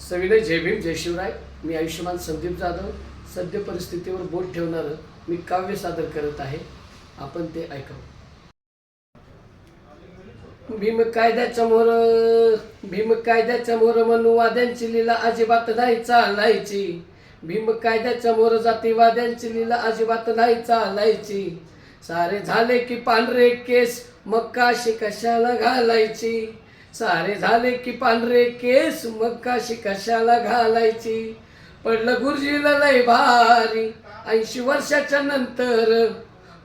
सविनय जय भीम जय शिवराय. मी आयुष्यमान संदीप जाधव. सद्य परिस्थितीवर बोट ठेवणारं मी काव्य सादर करत आहे. आपण ते ऐकावं भीम कायद्याच्या मोर भीम कायद्याच्या मोर मनुवाद्यांची लीला अजिबात नाही चालायची. भीम कायद्याच्या मोर जातीवाद्यांची लीला अजिबात नाही चालायची. सारे झाले की पांढरे केस मग काशी कशाला घालायची? सारे झाले की पांढरे केस मग काशी कशाला घालायची? पडलं गुरुजीला लय भारी ऐंशी वर्षाच्या नंतर.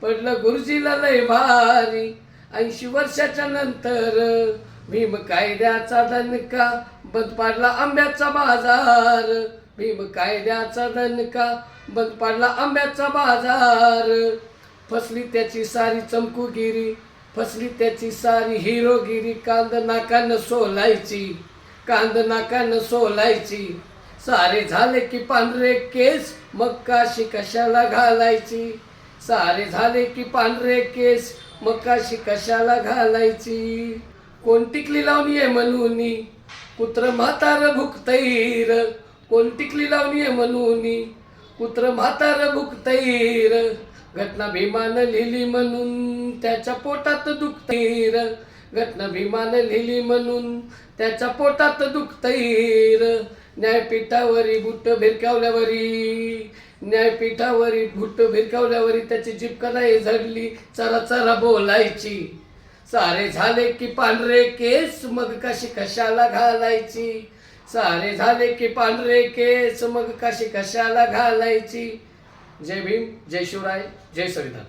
पडलं गुरुजीला लय भारी ऐंशी वर्षाच्या नंतर. भीम कायद्याचा दणका बंद पाडला आंब्याचा बाजार. भीम कायद्याचा दणका बंद पाडला आंब्याचा बाजार. फसली त्याची सारी चमकुगिरी फसली त्याची सारी हिरोगिरी कांद नाकानं सोलायची कांद नाकानं सोलायची. सारे झाले की पांढरे केस मग काशी कशाला घालायची? सारे झाले की पांढरे केस मग काशी कशाला घालायची? कोण टिकली लावणी आहे म्हणून कुत्र म्हातार भुकतैर कोण टिकली लावणी आहे म्हणून कुत्र म्हातार भुकतैर घटना भीमान लिहिली म्हणून त्याच्या पोटात दुखतैर घटना भीमान लिहिली म्हणून त्याच्या पोटात दुखतैर न्यायपीठावरी बुट्ट भिरकावल्यावरी न्यायपीठावरी बुट्ट भिरकावल्यावरी त्याची जीभ झडली. चरा चरा बोलायची. सारे झाले की पांढरे केस मग कशी कशाला घालायची? सारे झाले की पांढरे केस मग कशी कशाला घालायची? जय भीम जय शिवराय जय संविधान